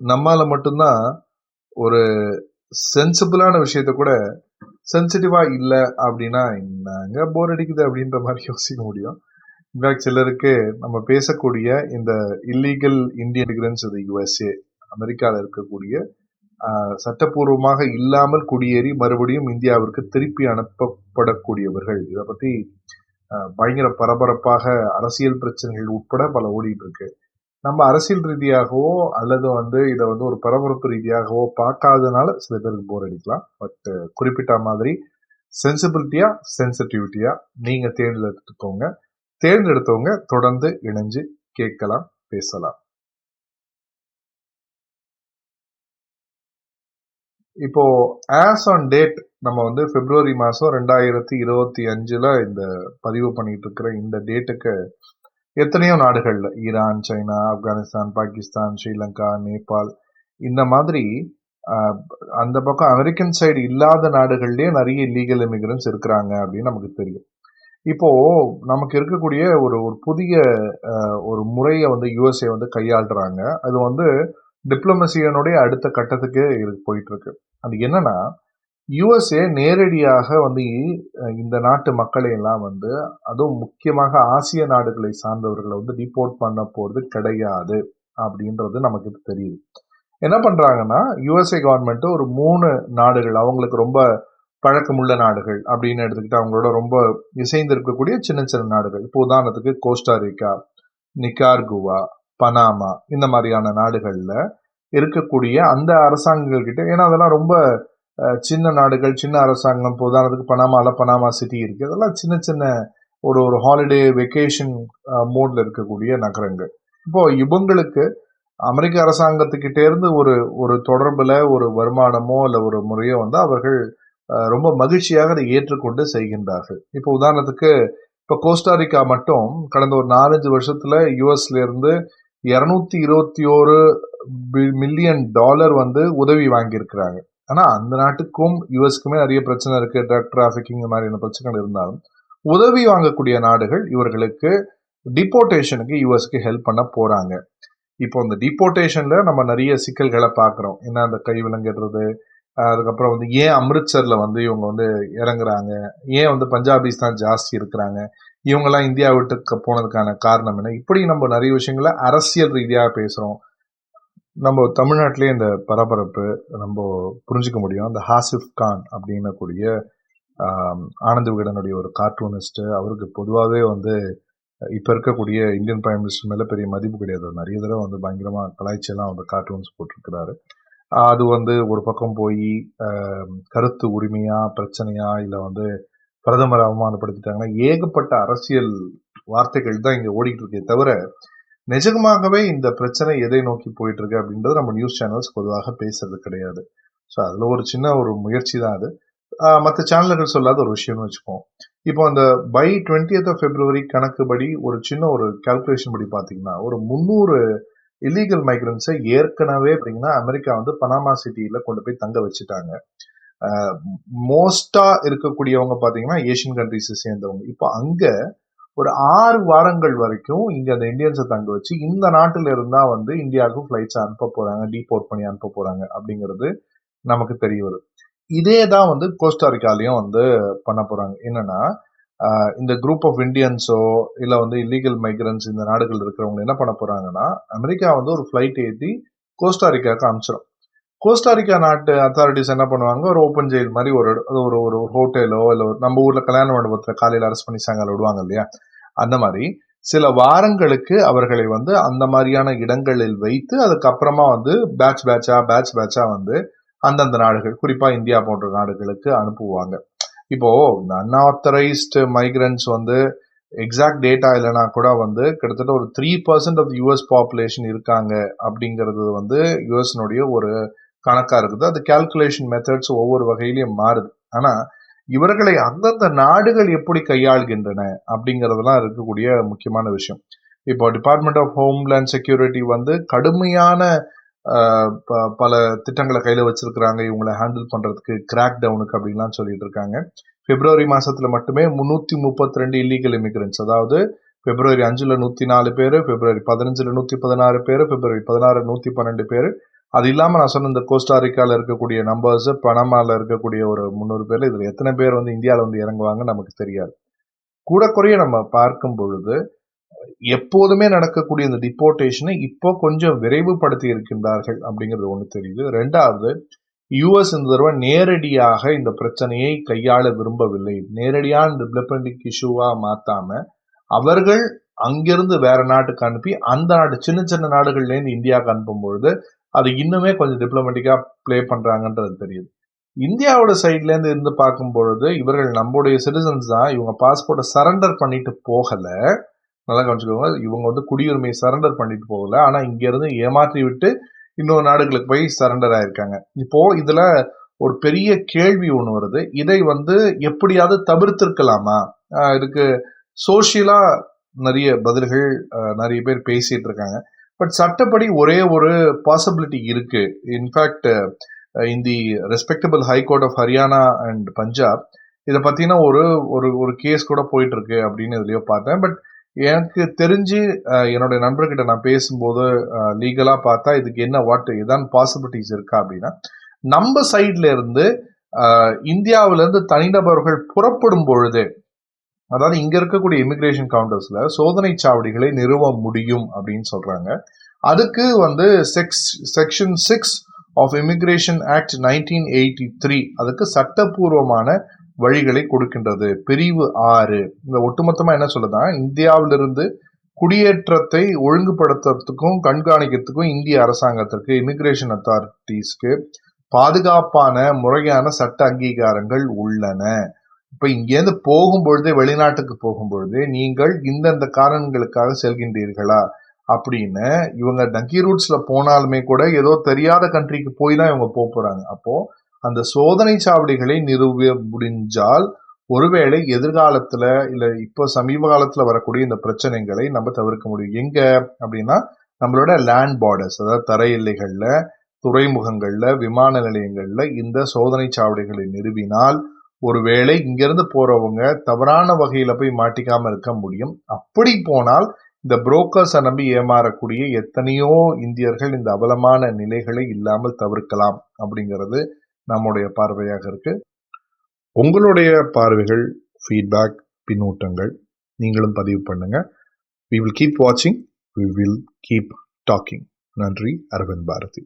நம்மால மட்டும்தான் ஒரு சென்சிபிளான விஷயத்த கூட சென்சிட்டிவா இல்லை அப்படின்னா என்னங்க போர் அடிக்குது அப்படின்ற மாதிரி யோசிக்க முடியும். இன்ஃபேக்ட் சிலருக்கு நம்ம பேசக்கூடிய இந்த இல்லீகல் இந்தியன் இமிகிரன்ஸ் இது யுஎஸ்ஏ அமெரிக்காவில் இருக்கக்கூடிய சட்டப்பூர்வமாக இல்லாமல் குடியேறி மறுபடியும் இந்தியாவிற்கு திருப்பி அனுப்பப்படக்கூடியவர்கள். இதை பத்தி பயங்கர பரபரப்பாக அரசியல் பிரச்சனைகள் உட்பட பல ஓடிட்டு இருக்கு. நம்ம அரசியல் ரீதியாகவோ அல்லது வந்து இதை வந்து ஒரு பரபரப்பு ரீதியாகவோ பார்க்காதனால சில பேருக்கு போர் அடிக்கலாம். பட் குறிப்பிட்ட மாதிரி சென்சிபிலிட்டியா சென்சிட்டிவிட்டியா நீங்க தேர்ந்தெடுத்துக்கோங்க. தேர்ந்தெடுத்தவங்க தொடர்ந்து இணைஞ்சு கேட்கலாம் பேசலாம். இப்போ ஆஸ் ஆன் டேட் நம்ம வந்து பிப்ரவரி மாதம் ரெண்டாயிரத்தி இருபத்தி அஞ்சுல இந்த பதிவு பண்ணிட்டு இருக்கிற இந்த டேட்டுக்கு எத்தனையோ நாடுகளில் ஈரான் சைனா ஆப்கானிஸ்தான் பாகிஸ்தான் ஸ்ரீலங்கா நேபாள் இந்த மாதிரி அந்த பக்கம் அமெரிக்கன் சைடு இல்லாத நாடுகள்லேயே நிறைய இல்லீகல் இமிகிரன்ஸ் இருக்கிறாங்க அப்படின்னு நமக்கு தெரியும். இப்போ நமக்கு இருக்கக்கூடிய ஒரு ஒரு புதிய ஒரு முறையை வந்து யூஎஸ்ஏ வந்து கையாளுறாங்க. அது வந்து டிப்ளமசியனுடைய அடுத்த கட்டத்துக்கு இது போயிட்டு இருக்கு. அது என்னன்னா யுஎஸ்ஏ நேரடியாக வந்து இந்த நாட்டு மக்களை எல்லாம் வந்து அதுவும் முக்கியமாக ஆசிய நாடுகளை சார்ந்தவர்களை வந்து டிபோர்ட் பண்ண போகிறது கிடையாது அப்படின்றது நமக்கு தெரியுது. என்ன பண்ணுறாங்கன்னா யுஎஸ்ஏ கவர்மெண்ட்டு ஒரு மூணு நாடுகள் அவங்களுக்கு ரொம்ப பழக்கமுள்ள நாடுகள் அப்படின்னு எடுத்துக்கிட்டு அவங்களோட ரொம்ப இசைந்து இருக்கக்கூடிய சின்ன சின்ன நாடுகள். இப்போ உதாரணத்துக்கு கோஸ்டாரிக்கா நிக்கார்குவா பனாமா இந்த மாதிரியான நாடுகளில் இருக்கக்கூடிய அந்த அரசாங்கங்கள்கிட்ட ஏன்னா அதெல்லாம் ரொம்ப சின்ன நாடுகள் சின்ன அரசாங்கம் இப்போ உதாரணத்துக்கு பனாமாவில் பனாமா சிட்டி இருக்கு. அதெல்லாம் சின்ன சின்ன ஒரு ஒரு ஹாலிடே வெக்கேஷன் மோட்ல இருக்கக்கூடிய நகரங்கள். இப்போ இவங்களுக்கு அமெரிக்க அரசாங்கத்துக்கிட்டே இருந்து ஒரு ஒரு தொடர்புல ஒரு வருமானமோ இல்லை ஒரு முறையோ வந்து அவர்கள் ரொம்ப மகிழ்ச்சியாக அதை ஏற்றுக்கொண்டு செய்கின்றார்கள். இப்போ உதாரணத்துக்கு இப்போ கோஸ்டாரிக்கா மட்டும் கடந்த ஒரு நாலஞ்சு வருஷத்துல யூஎஸ்லேருந்து இருந்து இருநூத்தி இருபத்தி ஒரு மில்லியன் டாலர் வந்து உதவி வாங்கியிருக்கிறாங்க. ஆனால் அந்த நாட்டுக்கும் யுஎஸ்க்குமே நிறைய பிரச்சனை இருக்குது ட்ரக் டிராஃபிக்கிங் இந்த மாதிரியான பிரச்சனைகள் இருந்தாலும் உதவி வாங்கக்கூடிய நாடுகள் இவர்களுக்கு டிபோர்டேஷனுக்கு யூஎஸ்க்கு ஹெல்ப் பண்ண போகிறாங்க இப்போ இந்த டிபோர்டேஷன்ல நம்ம நிறைய சிக்கல்களை பார்க்குறோம். என்ன அந்த கை விலங்கிடுறது அதுக்கப்புறம் வந்து ஏன் அம்ரித்சரில் வந்து இவங்க வந்து இறங்குறாங்க ஏன் வந்து பஞ்சாபிஸ் தான் ஜாஸ்தி இருக்கிறாங்க இவங்கெல்லாம் இந்தியா விட்டு போனதுக்கான காரணம் என்ன? இப்படி நம்ம நிறைய விஷயங்களை அரசியல் ரீதியாக பேசுகிறோம் நம்ம தமிழ்நாட்டிலே இந்த பரபரப்பு நம்ம புரிஞ்சிக்க முடியும். அந்த ஹாசிஃப் கான் அப்படின்னக்கூடிய ஆனந்த விகடனுடைய ஒரு கார்ட்டூனிஸ்ட்டு அவருக்கு பொதுவாகவே வந்து இப்போ இருக்கக்கூடிய இந்தியன் பிரைம் மினிஸ்டர் மேலே பெரிய மதிப்பு கிடையாது. நிறைய தடவை வந்து பயங்கரமாக கலாய்ச்சியெல்லாம் வந்து கார்ட்டூன்ஸ் போட்டிருக்கிறாரு. அது வந்து ஒரு பக்கம் போய் கருத்து உரிமையா பிரச்சனையா இல்லை வந்து பிரதமரை அவமானப்படுத்திட்டாங்கன்னா ஏகப்பட்ட அரசியல் வார்த்தைகள் தான் இங்கே ஓடிக்கிட்டு இருக்கே தவிர நிஜமாகவே இந்த பிரச்சனை எதை நோக்கி போயிட்டு இருக்கு அப்படின்றது நம்ம நியூஸ் சேனல்ஸ் பொதுவாக பேசுறது கிடையாது. ஸோ அதில் ஒரு சின்ன ஒரு முயற்சி தான் அது மற்ற சேனல்கள் சொல்லாத ஒரு விஷயம்னு வச்சுப்போம் இப்போ அந்த பை டுவெண்ட்டி ஆஃப் பிப்ரவரி கணக்குப்படி ஒரு சின்ன ஒரு கால்குலேஷன் படி பார்த்தீங்கன்னா ஒரு முந்நூறு இல்லீகல் மைக்ரன்ஸை ஏற்கனவே அப்படிங்கன்னா அமெரிக்கா வந்து பனாமா சிட்டியில் கொண்டு போய் தங்க வச்சுட்டாங்க. மோஸ்டா இருக்கக்கூடியவங்க பார்த்தீங்கன்னா ஏஷியன் கண்ட்ரிஸை சேர்ந்தவங்க. இப்போ அங்கே ஒரு ஆறு வாரங்கள் வரைக்கும் இங்கே அந்த இந்தியன்ஸை தங்க வச்சு இந்த நாட்டில் இருந்தால் வந்து இந்தியாவுக்கு ஃப்ளைட்ஸை அனுப்ப போகிறாங்க டீபோர்ட் பண்ணி அனுப்ப போகிறாங்க அப்படிங்கிறது நமக்கு தெரிய வருது இதே தான் வந்து கோஸ்டாரிக்காலையும் வந்து பண்ண போகிறாங்க என்னன்னா இந்த குரூப் ஆஃப் இந்தியன்ஸோ இல்லை வந்து இல்லீகல் மைக்ரன்ஸ் இந்த நாடுகள் இருக்கிறவங்க என்ன பண்ண போகிறாங்கன்னா அமெரிக்கா வந்து ஒரு ஃப்ளைட் ஏற்றி கோஸ்டாரிக்காவுக்கு அனுப்பிச்சிடும் கோஸ்டாரிக்கா நாட்டு அத்தாரிட்டிஸ் என்ன பண்ணுவாங்க? ஒரு ஓப்பன் ஜெயில் மாதிரி ஒரு ஒரு ஒரு ஹோட்டலோ இல்லை ஒரு நம்ம ஊரில் கல்யாண மண்டபத்தில் காலையில் அரெஸ்ட் பண்ணி சாயங்காலம் விடுவாங்க இல்லையா? அந்த மாதிரி. சில வாரங்களுக்கு அவர்களை வந்து அந்த மாதிரியான இடங்களில் வைத்து அதுக்கப்புறமா வந்து பேட்ச் பேட்சா பேட்ச் பேட்சா வந்து அந்தந்த நாடுகள் குறிப்பா இந்தியா போன்ற நாடுகளுக்கு அனுப்புவாங்க. இப்போ இந்த அன்ஆத்தரைஸ்டு மைக்ரன்ஸ் வந்து எக்ஸாக்ட் டேட்டா இல்லைனா கூட வந்து கிட்டத்தட்ட ஒரு three percent of US population இருக்காங்க அப்படிங்கிறது வந்து யுஎஸ்னுடைய ஒரு கணக்காக இருக்குது. அது கால்குலேஷன் மெத்தட்ஸ் ஒவ்வொரு வகையிலையும் மாறுது. ஆனால் இவர்களை அந்தந்த நாடுகள் எப்படி கையாள்கின்றன அப்படிங்கிறதெல்லாம் இருக்கக்கூடிய முக்கியமான விஷயம். இப்போ டிபார்ட்மெண்ட் ஆஃப் ஹோம்லேண்ட் செக்யூரிட்டி வந்து கடுமையான ப- பல திட்டங்களை கையில் வச்சிருக்கிறாங்க. இவங்களை ஹேண்டில் பண்ணுறதுக்கு கிராக் டவுனுக்கு அப்படின்லாம் சொல்லிட்டு இருக்காங்க. பிப்ரவரி மாதத்தில் மட்டுமே முந்நூற்றி முப்பத்தி ரெண்டு இல்லீகல் இமிகிரன்ஸ் அதாவது பிப்ரவரி அஞ்சில் நூற்றி நாலு பேர் பிப்ரவரி பதினஞ்சில் நூற்றி பதினாறு பேர் பிப்ரவரி பதினாறு நூற்றி பன்னெண்டு பேர். அது இல்லாமல் நான் சொன்ன இந்த கோஸ்டாரிக்காவில் இருக்கக்கூடிய நம்பர்ஸ் பனமாவில் இருக்கக்கூடிய ஒரு முந்நூறு பேர் இதில் எத்தனை பேர் வந்து இந்தியாவில் வந்து இறங்குவாங்க நமக்கு தெரியாது. கூட குறைய நம்ம பார்க்கும் பொழுது எப்போதுமே நடக்கக்கூடிய இந்த டிப்போர்டேஷனை இப்போ கொஞ்சம் விரைவுபடுத்தி இருக்கின்றார்கள் அப்படிங்கிறது ஒன்று தெரியுது. ரெண்டாவது யூஎஸ் இந்த தடவை நேரடியாக இந்த பிரச்சனையை கையாள விரும்பவில்லை. நேரடியான டெவலப்மெண்ட் இஷ்யூவாக மாற்றாம அவர்கள் அங்கிருந்து வேற நாட்டுக்கு அனுப்பி அந்த நாட்டு சின்ன சின்ன நாடுகள்லேருந்து இந்தியாவுக்கு அனுப்பும் பொழுது அது இன்னுமே கொஞ்சம் டிப்ளமேட்டிக்காக ப்ளே பண்ணுறாங்கன்றது தெரியுது. இந்தியாவோட சைட்லேருந்து இருந்து பார்க்கும்பொழுது பார்க்கும் பொழுது இவர்கள் நம்முடைய சிட்டிசன்ஸ் தான் இவங்க பாஸ்போர்ட்டை சரண்டர் பண்ணிட்டு போகலை. நல்லா கவனிச்சுக்கோங்க இவங்க வந்து குடியுரிமையை சரண்டர் பண்ணிட்டு போகலை. ஆனால் இங்கேருந்து ஏமாற்றி விட்டு இன்னொரு நாடுகளுக்கு போய் சரண்டர் ஆயிருக்காங்க. இப்போது இதில் ஒரு பெரிய கேள்வி ஒன்று வருது. இதை வந்து எப்படியாவது தவிர்த்திருக்கலாமா? இதுக்கு சோஷியலாக நிறைய பதில்கள் நிறைய பேர் பேசிகிட்டு இருக்காங்க. பட் சட்டப்படி ஒரே ஒரு பாசிபிலிட்டி இருக்கு. In fact in the respectable high court of Haryana and Punjab இதை பார்த்தீங்கன்னா ஒரு ஒரு ஒரு கேஸ் கூட போயிட்டு இருக்கு அப்படின்னு இதுலயோ பார்த்தேன். பட் எனக்கு தெரிஞ்சு uh, என்னுடைய நண்பர்கிட்ட நான் பேசும்போது uh, லீகலா பார்த்தா இதுக்கு என்ன வாட் இதான் பாசிபிலிட்டிஸ் இருக்கா அப்படின்னா நம்ம சைட்ல இருந்து uh, அஹ், தனிநபர்கள் புறப்படும் பொழுது அதாவது இங்க இருக்கக்கூடிய இமிகிரேஷன் கவுண்டர்ஸ்ல சோதனை சாவடிகளை நிறுவ முடியும் அப்படின்னு சொல்றாங்க. அதுக்கு வந்து sex section six of immigration act nineteen eighty three அதுக்கு சட்டப்பூர்வமான வழிகளை கொடுக்கின்றது. பிரிவு ஆறு. இந்த ஒட்டுமொத்தமா என்ன சொல்லுதா இந்தியாவிலிருந்து குடியேற்றத்தை ஒழுங்குபடுத்துறதுக்கும் கண்காணிக்கிறதுக்கும் இந்திய அரசாங்கத்திற்கு இமிகிரேஷன் அத்தாரிட்டிஸ்க்கு பாதுகாப்பான முறையான சட்ட அங்கீகாரங்கள் உள்ளன. இப்ப இங்கேருந்து போகும்பொழுதே வெளிநாட்டுக்கு போகும்பொழுது நீங்கள் இந்தந்த காரணங்களுக்காக செல்கின்றீர்களா? அப்படின்னு இவங்க டங்கி ரூட்ஸ்ல போனாலுமே கூட ஏதோ தெரியாத கண்ட்ரிக்கு போய் தான் இவங்க போக போறாங்க. அப்போ அந்த சோதனை சாவடிகளை நிறுவ முடிஞ்சால் ஒருவேளை எதிர்காலத்துல இல்ல இப்போ சமீப காலத்துல வரக்கூடிய இந்த பிரச்சனைகளை நம்ம தவிர்க்க முடியும். எங்க அப்படின்னா நம்மளோட லேண்ட் பார்டர்ஸ் அதாவது தரை எல்லைகள்ல துறைமுகங்கள்ல விமான நிலையங்கள்ல இந்த சோதனை சாவடிகளை நிறுவினால் ஒருவேளை இங்கிருந்து போறவங்க தவறான வகையில போய் மாட்டிக்காம இருக்க முடியும். அப்படி போனால் இந்த புரோக்கர்ஸை நம்பி ஏமாறக்கூடிய எத்தனையோ இந்தியர்கள் இந்த அவலமான நிலைகளை இல்லாமல் தவிர்க்கலாம் அப்படிங்கிறது நம்முடைய பார்வையாக இருக்கு. உங்களுடைய பார்வைகள் ஃபீட்பேக் பின்னூட்டங்கள் நீங்களும் பதிவு பண்ணுங்க. வி வில் கீப் வாட்சிங் வி வில் கீப் டாக்கிங் நன்றி அரவிந்த் பாரதி.